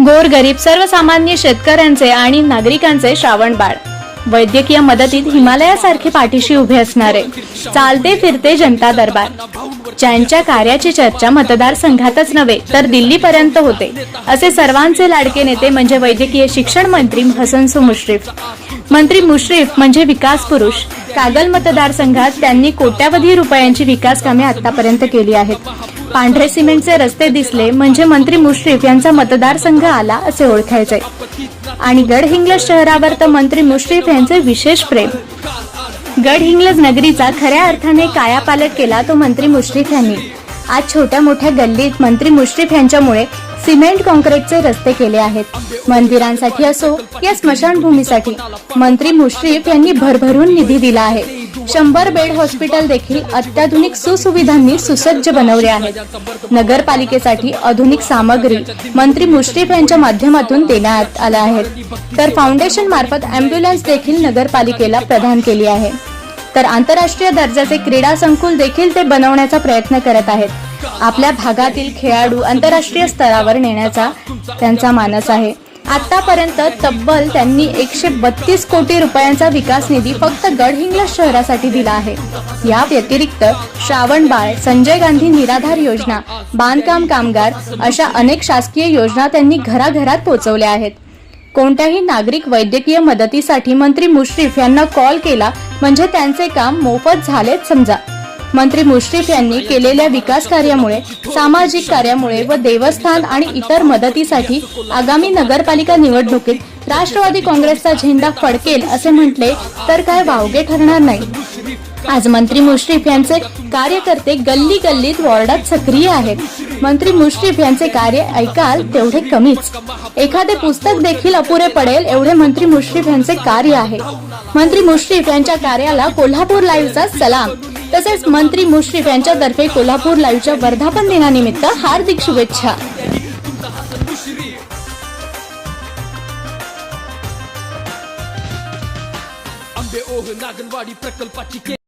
गोरगरीब सर्वसामान्य शेतकऱ्यांचे आणि नागरिकांचे श्रावण बाळ. वैद्यकीय मदतीत हिमालयासारखे पाठीशी उभे असणारे चालते फिरते जनता दरबार. ज्यांच्या कार्याची चर्चा मतदारसंघातच नव्हे तर दिल्लीपर्यंत होते. असे सर्वांचे लाडके नेते म्हणजे वैद्यकीय शिक्षण मंत्री हसनसु मुश्रीफ. मंत्री मुश्रीफ म्हणजे विकास पुरुष. कागल मतदारसंघात त्यांनी कोट्यावधी रुपयांची विकास कामे आतापर्यंत केली आहेत. पांढरे सिमेंटचे रस्ते दिसले म्हणजे मंत्री मुश्रीफ यांचा मतदारसंघ आला असे ओळखायचे. आणि गडहिंग्लज शहरावर तर मंत्री मुश्रीफ यांचे विशेष प्रेम. गडहिंग्लज नगरीचा खऱ्या अर्थाने कायापालट केला तो मंत्री मुश्रीफ यांनी. आज छोट्या मोठ्या गल्लीत मंत्री मुश्रीफ यांच्यामुळे सिमेंट कॉन्क्रीटचे रस्ते केले आहेत. मंदिरांसाठी असो या स्मशानभूमीसाठी मंत्री मुश्रीफ यांनी भरभरून निधी दिला आहे. शंभर बेड हॉस्पिटल देखील अत्याधुनिक सुसुविधांनी सुसज्ज बनवले आहेत. नगरपालिकेसाठी आधुनिक सामग्री मंत्री मुश्रीफ यांच्या माध्यमातून देण्यात आल्या आहेत. तर फाउंडेशन मार्फत अँब्युलन्स देखील नगरपालिकेला प्रदान केली आहे. तर आंतरराष्ट्रीय दर्जाचे क्रीडा संकुल देखील ते बनवण्याचा प्रयत्न करत आहेत. आपल्या भागातील खेळाडू आंतरराष्ट्रीय स्तरावर नेण्याचा त्यांचा मानस आहे. आतापर्यंत तब्बल त्यांनी एकशे बत्तीस कोटी रुपयांचा विकास निधी फक्त गडहिंग्लज शहरासाठी दिला आहे. या व्यतिरिक्त श्रावण बाळ संजय गांधी निराधार योजना बांधकाम कामगार अशा अनेक शासकीय योजना त्यांनी घराघरात पोहोचवल्या आहेत. कोणत्याही नागरिक वैद्यकीय मदतीसाठी मंत्री मुश्रीफ यांना कॉल केला म्हणजे त्यांचे काम मोफत झालेच समजा. मंत्री मुश्रीफ यांनी केलेल्या विकास कार्यामुळे सामाजिक कार्यामुळे व देवस्थान आणि इतर मदतीसाठी आगामी नगरपालिका निवडणुकीत राष्ट्रवादी काँग्रेसचा झेंडा फडकेल असे म्हटले तर काय वावगे ठरणार नाही. आज मंत्री मुश्रीफ यांचे कार्यकर्ते गल्ली गल्लीत वॉर्डात सक्रिय आहेत. मंत्री मुश्रीफ यांचे कार्य ऐकाल तेवढे कमीच. एखादे पुस्तक देखील अपुरे पडेल एवढे मंत्री मुश्रीफ यांचे कार्य आहे. मंत्री मुश्रीफ यांच्या कार्याला कोल्हापूर लाईव्हचा सलाम. तसेच मंत्री मुश्रीफ यांच्यातर्फे कोल्हापूर लाईव्हच्या वर्धापन दिनानिमित्त हार्दिक शुभेच्छा. नागनवाडी प्रकल्पाची